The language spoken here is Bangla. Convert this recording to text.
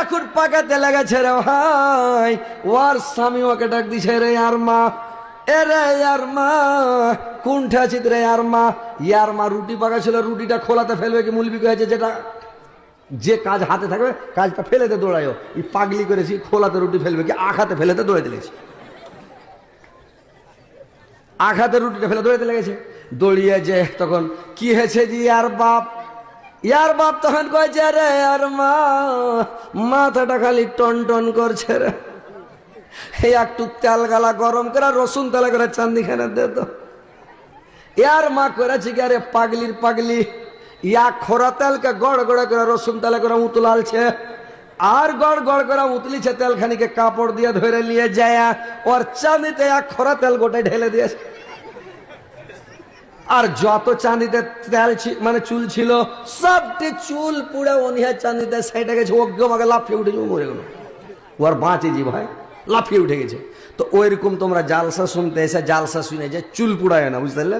এখন পাকাতে লেগেছে রে ভাই। ওর স্বামী ওকে ডাক দিছে, রে আর মা এ রে আর মা কোনটা আছিস রে আর মা ইয়ার মা রুটি পাকা ছিল, রুটিটা খোলাতে ফেলবে কি মুলবি হয়েছে যেটা যে কাজ হাতে থাকবে, কাজটা ফেলেতে দৌড়ায়ও। এই পাগলি করেছি, খোলাতে রুটি ফেলবে কি আখাতে ফেলেতে দৌড়ে দিলেছি আঘাতে রুটিটা ফেলে দৌড়াতে লেগেছে। দৌড়িয়ে যে তখন, কি হয়েছে যে আর বাপ ইয়ার বাপ তখন কয়েছে রে আর মা, মাথাটা খালি টন টন করছে রে। একটু তেল গালা গরম করে রসুন তেলে করে চান্দিখানে দে তো। ইয়ার মা করেছে কি, আরে পাগলির পাগলি, ইয়া খোরা তেলকে গড় গড়ে করে রসুন তেলে করে উতলালছে। আর গড় গড় করে উতলিছে তেল খানিকে কাপড় দিয়ে ধরে নিয়ে যায়, ওর চাঁদিতে এক খোরা তেল গোটায় ঢেলে দিয়েছে। আর যত চাঁদিতে তেল মানে চুল ছিল, সবটি চুল পুড়ে অনিহা চাঁদিতে সেটা গেছে, অজ্ঞ আমাকে লাফিয়ে উঠে যাব মরে গেল। ও আর বাঁচে জি ভাই, লাফিয়ে উঠে গেছে। তো ওইরকম তোমরা জালসা শুনতে এসে জালসা শুনে যে চুল পুড়ায় না, বুঝতে পারলে?